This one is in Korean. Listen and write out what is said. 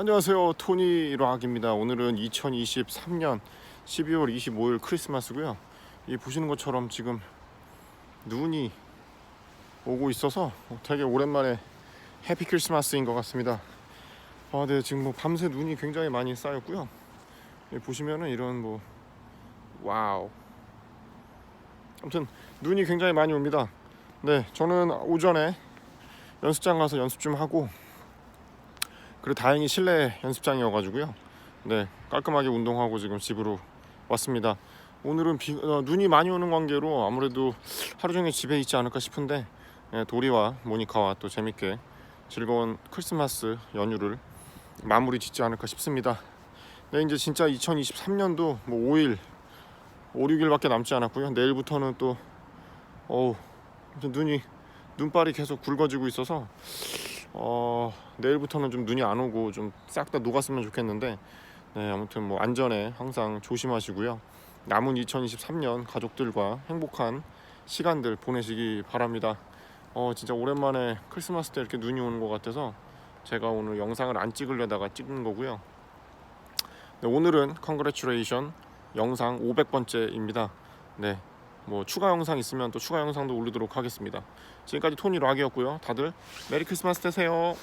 안녕하세요. 토니 락입니다. 오늘은 2023년 12월 25일 크리스마스고요. 이 보시는 것처럼 지금 눈이 오고 있어서 되게 오랜만에 해피 크리스마스인 것 같습니다. 아, 네 지금 뭐 밤새 눈이 굉장히 많이 쌓였고요. 여기 보시면은 이런 뭐 와우. 아무튼 눈이 굉장히 많이 옵니다. 네 저는 오전에 연습장 가서 연습 좀 하고 그리고 다행히 실내 연습장이어가지고요. 네 깔끔하게 운동하고 지금 집으로 왔습니다. 오늘은 비, 어, 눈이 많이 오는 관계로 아무래도 하루 종일 집에 있지 않을까 싶은데 예, 도리와 모니카와 또 재밌게 즐거운 크리스마스 연휴를 마무리 짓지 않을까 싶습니다. 네 이제 진짜 2023년도 뭐 5일, 5, 6일밖에 남지 않았고요. 내일부터는 또 어우 눈이 눈발이 계속 굵어지고 있어서 어, 내일부터는 좀 눈이 안 오고 좀 싹 다 녹았으면 좋겠는데 네, 아무튼 뭐 안전에 항상 조심하시고요. 남은 2023년 가족들과 행복한 시간들 보내시기 바랍니다. 어, 진짜 오랜만에 크리스마스 때 이렇게 눈이 오는 것 같아서 제가 오늘 영상을 안 찍으려다가 찍는 거고요. 네, 오늘은 컨그레츄레이션 영상 500번째입니다. 네. 뭐 추가 영상 있으면 또 추가 영상도 올리도록 하겠습니다. 지금까지 토니 락이었고요. 다들 메리 크리스마스 되세요.